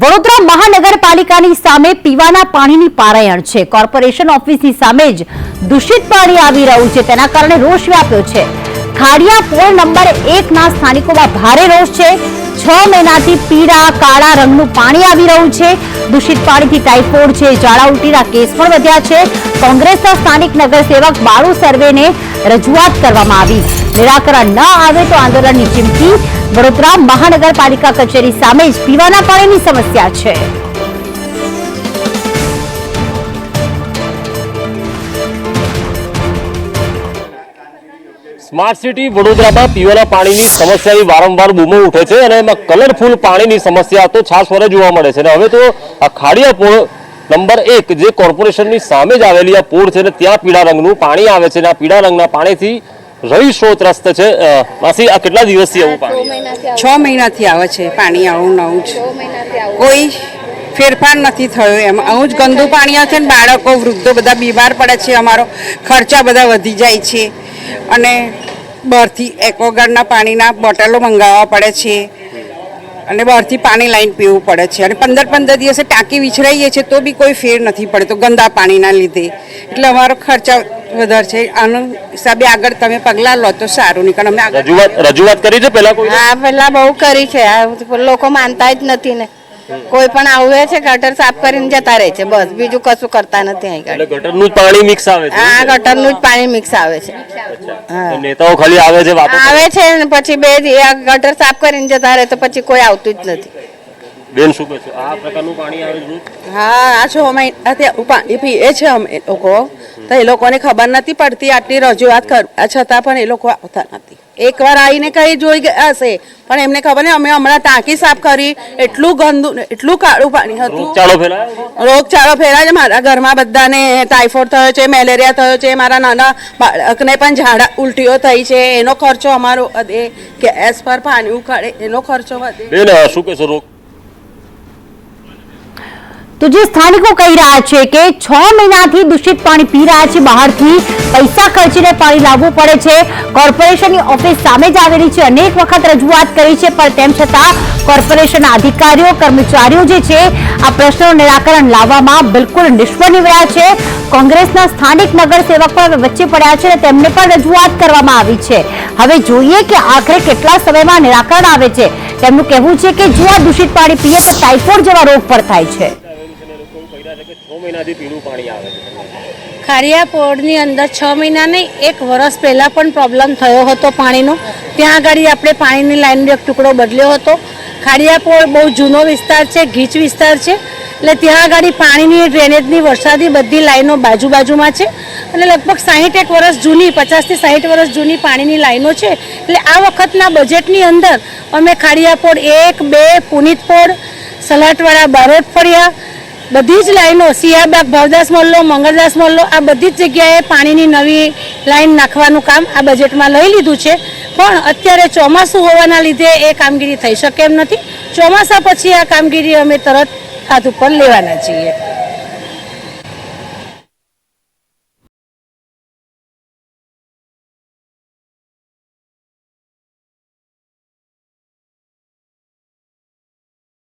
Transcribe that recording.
વડોદરા મહાનગરપાલિકાની સામે પીવાના પાણીની પારાયણ છે. કોર્પોરેશન ઓફિસની સામે જ દૂષિત પાણી આવી રહ્યું છે. તેના કારણે રોષ વ્યાપ્યો છે. ખાડિયા પોળ નંબર એકના સ્થાનિકોમાં ભારે રોષ છે. છ મહિનાથી પીળા, કાળા રંગનું પાણી આવી રહ્યું છે. દૂષિત પાણીથી ટાઇફોઇડ છે. ઝાડા ઉલટીના કેસ પણ વધ્યા છે. કોંગ્રેસના સ્થાનિક નગરસેવક બાળુ સર્વેને રજૂઆત કરવામાં આવી. નિરાકરણ ન આવે તો આંદોલનની ચીમકી. વડોદરા મહાનગરપાલિકા કચેરી સામે જ પીવાના પાણીની સમસ્યા છે. સ્માર્ટ સિટી વડોદરામાં પીવાના પાણીની સમસ્યાની વારંવાર બૂમો ઉઠે છે અને એમાં કલરફુલ પાણીની સમસ્યા તો છાસ વરે જોવા મળે છે. અને હવે તો આ ખાડિયા પોળ નંબર એક જે કોર્પોરેશનની સામે જ આવેલી આ પોળ છે ને ત્યાં પીળા રંગનું પાણી આવે છે. અને આ પીળા રંગના પાણીથી રહીશો રસ્ત છે. માસી આ કેટલા દિવસથી આવું પાણી છ મહિનાથી આવે છે પાણી આવું નવું જ. કોઈ ફેરફાર નથી થયો એમ. આવું જ ગંદુ પાણી આવે છે ને બાળકો વૃદ્ધો બધા બીમાર પડે છે અમારો ખર્ચા બધા વધી જાય છે. અને બહારથી એક્વાગાર્ડના પાણીના બોટલો મંગાવવા પડે છે. અને બહારથી પાણી લાઈન પીવું પડે છે. અને પંદર પંદર દિવસે ટાંકી વિછરાઈએ છીએ તો બી કોઈ ફેર નથી પડતો ગંદા પાણીના લીધે. એટલે અમારો ખર્ચા વધારે છે. આના હિસાબે આગળ તમે પગલાં લો તો સારું. નીકળે અમને આગળ રજૂઆત રજૂઆત કરી છે પેલા કોઈ? હા પેલા બહુ કરી છે. આ લોકો માનતા જ નથી ને. કોઈ પણ આવે છે ગટર સાફ કરીને જતા રહે છે. બસ બીજું કશું કરતા નથી અહીં એટલે ગટરનું જ પાણી મિક્સ આવે છે. હા ગટરનું જ પાણી મિક્સ આવે છે. નેતાઓ ખાલી આવે છે વાતો આવે છે ને પછી બે ગટર સાફ કરીને જતા રહે તો પછી કોઈ આવતું જ નથી. બેન શું કહે છે? આ પ્રકારનું પાણી આવે છે? હા આ છો અમે અત્યારે પીએ છે અમે લોકો. તો એ લોકોને ખબર નથી પડતી આટલી રજૂઆત છતાં પણ એ લોકો આવતા નથી. એકવાર આવીને કઈ જોઈ ગયા હશે પણ એમને ખબર નહીં અમે હમણાં ટાંકી સાફ કરી એટલું ગંદુ એટલું કાળું પાણી હતું. રોગચાળો ફેલાયો છે? મારા ઘરમાં બધાને ટાઇફોઇડ થયો છે મેલેરિયા થયો છે મારા નાના બાળકને પણ ઝાડા ઉલટીઓ થઈ છે એનો ખર્ચો અમારો વધે ગેસ પર પાણી ઉકાળે એનો ખર્ચો વધે. શું કહેશો રોગ તો જે સ્થાનિકો કહી રહ્યા છે કે છ મહિનાથી દૂષિત પાણી પી રહ્યા છે, બહારથી પૈસા ખર્ચીને પાણી લાવવું પડે છે. કોર્પોરેશનની ઓફિસ સામે જ આવેલી છે. અનેક વખત રજૂઆત કરી છે, પણ તેમ છતાં કોર્પોરેશનના અધિકારીઓ, કર્મચારીઓ જે છે, આ પ્રશ્નનું નિરાકરણ લાવવામાં બિલકુલ નિષ્ફળ નીવડ્યા છે. કોંગ્રેસના સ્થાનિક નગરસેવક પણ વચ્ચે પડ્યા છે અને તેમને પણ રજૂઆત કરવામાં આવી છે. હવે જોઈએ કે આખરે કેટલા સમયમાં નિરાકરણ આવે છે. તેમનું કહેવું છે કે જો આ દૂષિત પાણી પીએ તો ટાઇફોઇડ જેવા રોગ પર થાય છે છ. મહિનાથી પીળું પાણી આવે છે. ખારિયાપોળની અંદર છ મહિના નહીં, એક વર્ષ પહેલાં પણ પ્રોબ્લેમ થયો હતો પાણીનો. ત્યાં આગળ આપણે પાણીની લાઈનનો એક ટુકડો બદલ્યો હતો. ખાડિયાપોળ બહુ જૂનો વિસ્તાર છે, ગીચ વિસ્તાર છે. એટલે ત્યાં આગળ પાણીની ડ્રેનેજની વરસાદી બધી લાઈનો બાજુ બાજુમાં છે. અને લગભગ સાહીઠ એક વર્ષ જૂની, પચાસથી સાહીઠ વર્ષ જૂની પાણીની લાઈનો છે. એટલે આ વખતના બજેટની અંદર અમે ખાડિયાપોળ એક, બે પુનિતપોળ સલાટવાળા બારોટ ફળિયા બધી જ લાઈનો સિયાબાગ ભાવદાસ મોલ્લો, મંગળદાસ મોલ્લો, આ બધી જ જગ્યાએ પાણીની નવી લાઈન નાખવાનું કામ આ બજેટમાં લઈ લીધું છે. પણ અત્યારે ચોમાસું હોવાના લીધે એ કામગીરી થઈ શકે એમ નથી. ચોમાસા પછી આ કામગીરી અમે તરત હાથ ઉપર લેવાના છીએ.